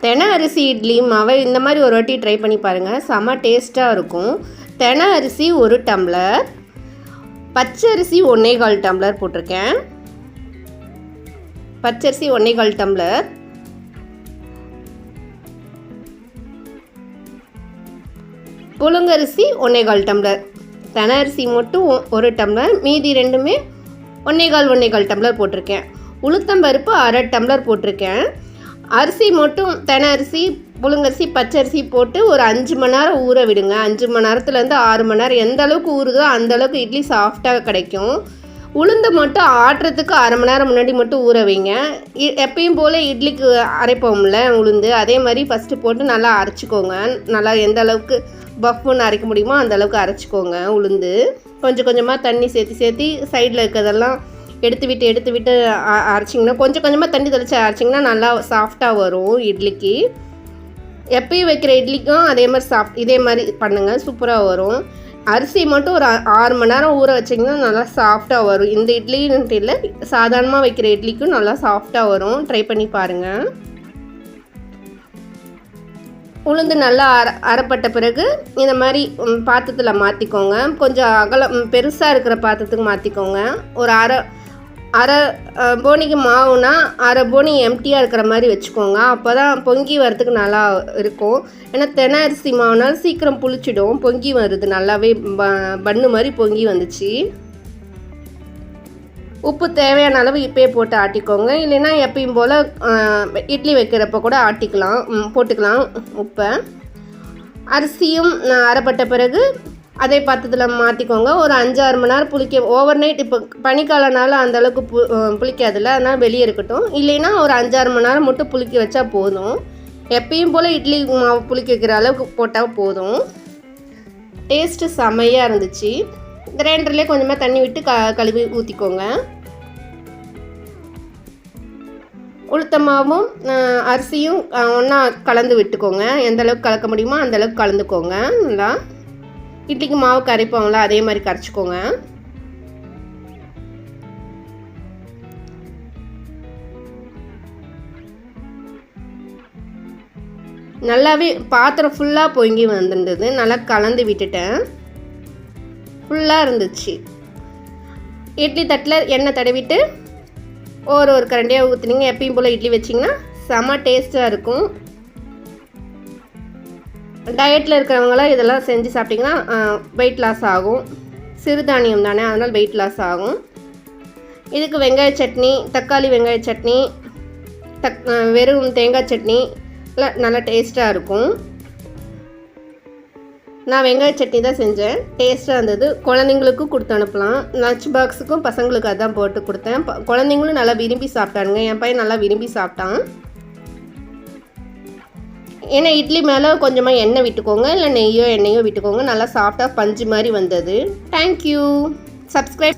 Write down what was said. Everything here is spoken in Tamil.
தென அரிசி இட்லி மாவை இந்த மாதிரி ஒரு வாட்டி ட்ரை பண்ணி பாருங்கள் செம டேஸ்ட்டாக இருக்கும். தெனை அரிசி ஒரு டம்ளர். பச்சரிசி ஒன்றே கால் டம்ளர் போட்டிருக்கேன். பச்சரிசி ஒன்றே கால் டம்ளர். புழுங்கரிசி ஒன்றே கால் டம்ளர். தென அரிசி மட்டும் ஒ- ஒரு டம்ளர். மீதி ரெண்டுமே ஒன்றே கால் ஒன்றே கால் டம்ளர் போட்டிருக்கேன். உளுத்தம்பருப்பு அரை டம்ளர் போட்டிருக்கேன். அரிசி மட்டும் தென அரிசி புழுங்கரிசி பச்சரிசி போட்டு ஒரு அஞ்சு மணி நேரம் ஊற விடுங்க. அஞ்சு மணி நேரத்துலேருந்து ஆறு மணி நேரம் எந்த அளவுக்கு ஊறுதோ அந்த அளவுக்கு இட்லி சாஃப்டாக கிடைக்கும். உளுந்து மட்டும் ஆட்டுறதுக்கு அரை மணி நேரம் முன்னாடி மட்டும் ஊற வைங்க. இ- எப்பயும் போல் இட்லிக்கு அரைப்போம்ல உளுந்து. அதே மாதிரி ஃபஸ்ட்டு போட்டு நல்லா அரைச்சிக்கோங்க. நல்லா எந்த அளவுக்கு பஃப்னு அரைக்க முடியுமோ அந்த அளவுக்கு அரைச்சிக்கோங்க உளுந்து. கொஞ்சம் கொஞ்சமாக தண்ணி சேர்த்து சேர்த்து சைடில் இருக்கிறதெல்லாம் எடுத்து விட்டு எடுத்து விட்டு அரைச்சிங்கன்னா கொஞ்சம் கொஞ்சமாக தண்ணி தெளித்து அரைச்சிங்கன்னா நல்லா சாஃப்டாக வரும் இட்லிக்கு. எப்பயும் வைக்கிற இட்லிக்கும் அதே மாதிரி சாஃப்ட் இதே மாதிரி பண்ணுங்கள் சூப்பராக வரும். அரிசி மட்டும் ஒரு ஆறு மணி நேரம் ஊற வச்சிங்கன்னா நல்லா சாஃப்டாக வரும். இந்த இட்லின்ட்டு இல்லை சாதாரணமாக வைக்கிற இட்லிக்கும் நல்லா சாஃப்டாக வரும். ட்ரை பண்ணி பாருங்கள் உளுந்து நல்லா அர அரைப்பட்ட பிறகு இந்த மாதிரி பாத்திரத்தில் மாற்றிக்கோங்க கொஞ்சம் அகலம் பெருசாக இருக்கிற பாத்திரத்துக்கு மாற்றிக்கோங்க ஒரு அரை அரை போனிக்கு மாவுனா அரை போனி எம்டியாக இருக்கிற மாதிரி வச்சுக்கோங்க. அப்போ தான் பொங்கி வரதுக்கு நல்லா இருக்கும். ஏன்னா தெனை அரிசி மாவுனால் சீக்கிரம் புளிச்சிடும். பொங்கி வருது. நல்லாவே ப- பன்னு மாதிரி பொங்கி வந்துச்சு. உப்பு தேவையான அளவு இப்பயே போட்டு ஆட்டிக்கோங்க. இல்லைன்னா எப்பயும் போல் இட்லி வைக்கிறப்ப கூட ஆட்டிக்கலாம். போட்டுக்கலாம் உப்பை. அரிசியும் அரைப்பட்ட பிறகு அதே பாத்திரத்தில் மாற்றிக்கோங்க ஒரு அஞ்சாறு மணி நேரம் புளிக்க ஓவர் நைட் இப்போ பனிக்காலனால அந்தளவுக்கு பு புளிக்காதுல்ல அதனால் வெளியே இருக்கட்டும். இல்லைன்னா ஒரு அஞ்சாறு மணி நேரம் மட்டும் புளிக்க வச்சா போதும். எப்பயும் போல் இட்லி மாவு புளிக்க வைக்கிற அளவுக்கு போட்டால் போதும். டேஸ்ட்டு செமையாக இருந்துச்சு. கிரைண்டர்லேயே கொஞ்சமாக தண்ணி விட்டு க கழுவி ஊற்றிக்கோங்க உளுத்த மாவும் அரிசியும் ஒன்றா கலந்து விட்டுக்கோங்க. எந்த அளவுக்கு கலக்க முடியுமோ அந்த அளவுக்கு கலந்துக்கோங்க. நல்லா இட்லிக்கு மாவு கரைப்போம்ல அதே மாதிரி கரைச்சிக்கோங்க. நல்லாவே பாத்திரம் ஃபுல்லாக பொங்கி வந்துருந்தது. நல்லா கலந்து விட்டுட்டேன். ஃபுல்லாக இருந்துச்சு. இட்லி தட்டில் எண்ணெய் தடவிட்டு ஒரு ஒரு கரண்டியாக ஊற்றுனீங்க எப்பயும் போல் இட்லி வச்சிங்கன்னா செம டேஸ்ட்டாக இருக்கும். டயட்டில் இருக்கிறவங்களாம் இதெல்லாம் செஞ்சு சாப்பிட்டிங்கன்னா வெயிட் லாஸ் ஆகும். சிறுதானியம் தானே அதனால் வெயிட் லாஸ் ஆகும். இதுக்கு வெங்காய சட்னி தக்காளி வெங்காய சட்னி தக் வெறும் தேங்காய் சட்னி எல்லாம் நல்லா டேஸ்ட்டாக இருக்கும். நான் வெங்காய சட்னி தான் செஞ்சேன். டேஸ்ட்டாக இருந்தது. குழந்தைங்களுக்கும் கொடுத்து அனுப்பலாம். லஞ்ச் பாக்ஸுக்கும் பசங்களுக்கு அதான் போட்டு கொடுத்தேன். குழந்தைங்களும் நல்லா விரும்பி சாப்பிட்டானுங்க. என் பையன் நல்லா விரும்பி சாப்பிட்டான். ஏன்னா இட்லி மேலே கொஞ்சமாக எண்ணெய் விட்டுக்கோங்க. இல்லை நெய்யோ எண்ணெயோ விட்டுக்கோங்க. நல்லா சாஃப்டாக பஞ்சு மாதிரி வந்தது. Thank you subscribe